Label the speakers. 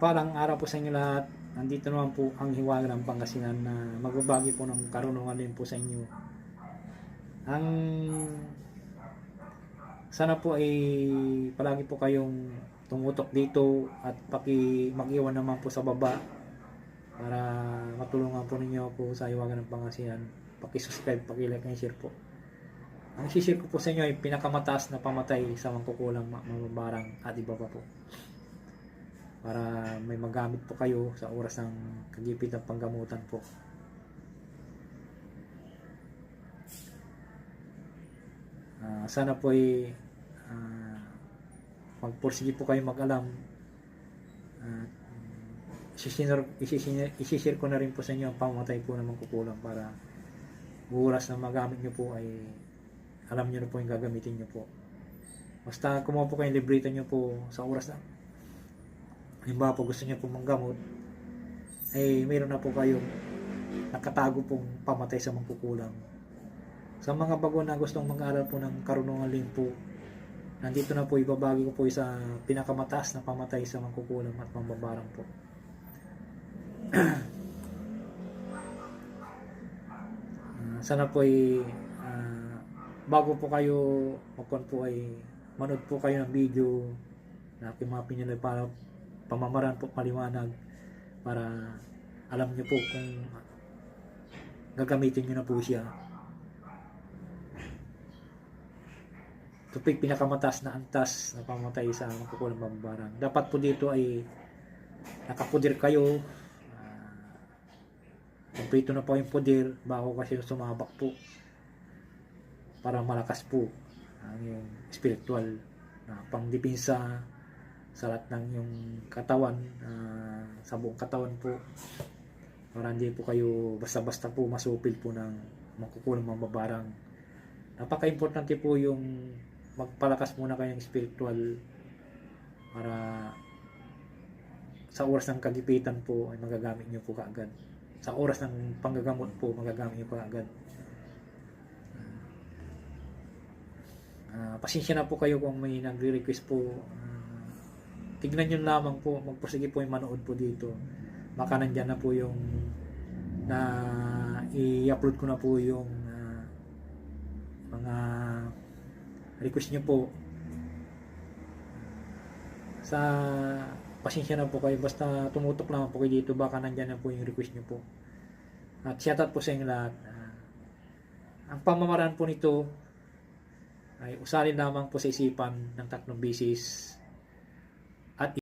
Speaker 1: Parang araw po sa inyo lahat. Nandito naman po ang hiwaga ng Pangasinan na magbabagi po ng karunungan din po sa inyo. Ang sana po ay palagi po kayong tumutok dito at paki mag-iwan naman po sa baba para matulungan po ninyo po sa hiwaga ng Pangasinan. Paki-subscribe, paki-like and share po. Ang share ko po sa inyo ay pinakamataas na pamatay sa mangkukulang ma- mamabarang at iba pa po para may magamit po kayo sa oras ng kagipit ng panggamutan po. Ah, sana po ay uh, magpursige po kayo mag-alam at uh, isishare, ko na rin po sa inyo ang pamatay po ng mangkukulang para oras na magamit nyo po ay alam nyo na po yung gagamitin nyo po. Basta kumuha po kayong libreta nyo po sa oras na halimbawa po gusto niyo po manggamot ay mayroon na po kayong nakatago pong pamatay sa mangkukulang sa mga bago na gustong mag-aral po ng karunungan din po nandito na po ibabagi ko po sa pinakamataas na pamatay sa mangkukulang at mambabarang po. Sana po ay ah, bago po kayo magkuhan po ay manood po kayo ng video na aking mga pinili para pamamaraan po paliwanag para alam niyo po kung gagamitin niyo na po siya. Ito po yung pinakamataas na antas na pamatay sa magkukulang bambarang. Dapat po dito ay nakapudir kayo. Uh, na po yung pudir bago kasi sumabak po para malakas po ang yung spiritual na pangdipinsa sa lahat ng yung katawan ah, sa buong katawan po. Para hindi po kayo basta-basta po masupil po ng makukulang mababarang napaka-importante po yung magpalakas muna kayong spiritual para sa oras ng kagipitan po ay magagamit nyo po kaagad. Sa oras ng panggagamot po magagamit nyo po kaagad. Ah, pasensya na po kayo kung may nagre-request po Ah, tignan nyo lamang po magpursige po yung manood po dito. Baka nandyan na po yung na i-upload ko na po yung ah, mga request nyo po. Sa pasensya na po kayo. Basta tumutok lang po kayo dito. Baka nandyan na po yung request nyo po. At shoutout po sa inyo lahat. Ah, ang pamamaraan po nito ay usalin lamang po sa isipan ng tatlong bisis at